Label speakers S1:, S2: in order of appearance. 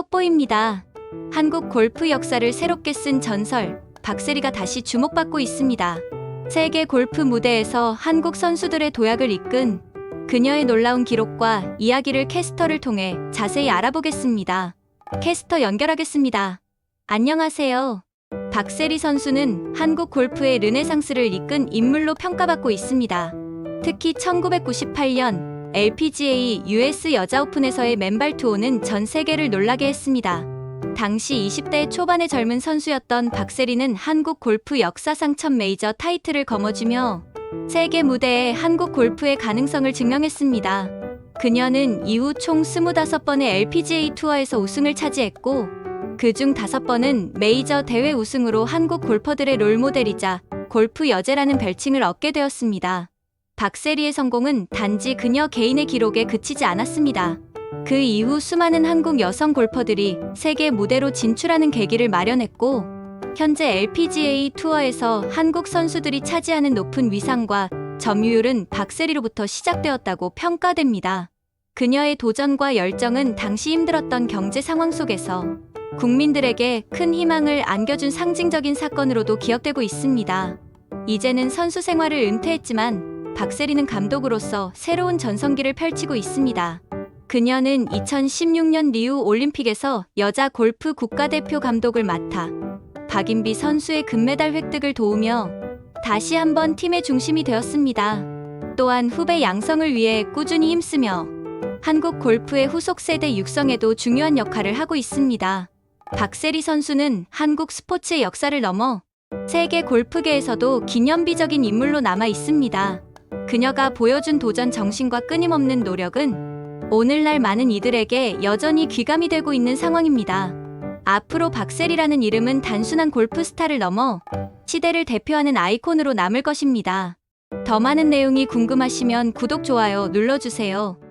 S1: 속보입니다. 한국 골프 역사를 새롭게 쓴 전설, 박세리가 다시 주목받고 있습니다. 세계 골프 무대에서 한국 선수들의 도약을 이끈 그녀의 놀라운 기록과 이야기를 캐스터를 통해 자세히 알아보겠습니다. 캐스터 연결하겠습니다. 안녕하세요. 박세리 선수는 한국 골프의 르네상스를 이끈 인물로 평가받고 있습니다. 특히 1998년 LPGA US 여자 오픈에서의 맨발 투혼은 전 세계를 놀라게 했습니다. 당시 20대 초반의 젊은 선수였던 박세리는 한국 골프 역사상 첫 메이저 타이틀을 거머쥐며 세계 무대에 한국 골프의 가능성을 증명했습니다. 그녀는 이후 총 25번의 LPGA 투어에서 우승을 차지했고 그중 5번은 메이저 대회 우승으로 한국 골퍼들의 롤모델이자 골프 여제라는 별칭을 얻게 되었습니다. 박세리의 성공은 단지 그녀 개인의 기록에 그치지 않았습니다. 그 이후 수많은 한국 여성 골퍼들이 세계 무대로 진출하는 계기를 마련했고, 현재 LPGA 투어에서 한국 선수들이 차지하는 높은 위상과 점유율은 박세리로부터 시작되었다고 평가됩니다. 그녀의 도전과 열정은 당시 힘들었던 경제 상황 속에서 국민들에게 큰 희망을 안겨준 상징적인 사건으로도 기억되고 있습니다. 이제는 선수 생활을 은퇴했지만 박세리는 감독으로서 새로운 전성기를 펼치고 있습니다. 그녀는 2016년 리우 올림픽에서 여자 골프 국가대표 감독을 맡아 박인비 선수의 금메달 획득을 도우며 다시 한번 팀의 중심이 되었습니다. 또한 후배 양성을 위해 꾸준히 힘쓰며 한국 골프의 후속 세대 육성에도 중요한 역할을 하고 있습니다. 박세리 선수는 한국 스포츠의 역사를 넘어 세계 골프계에서도 기념비적인 인물로 남아 있습니다. 그녀가 보여준 도전 정신과 끊임없는 노력은 오늘날 많은 이들에게 여전히 귀감이 되고 있는 상황입니다. 앞으로 박세리라는 이름은 단순한 골프 스타를 넘어 시대를 대표하는 아이콘으로 남을 것입니다. 더 많은 내용이 궁금하시면 구독, 좋아요 눌러주세요.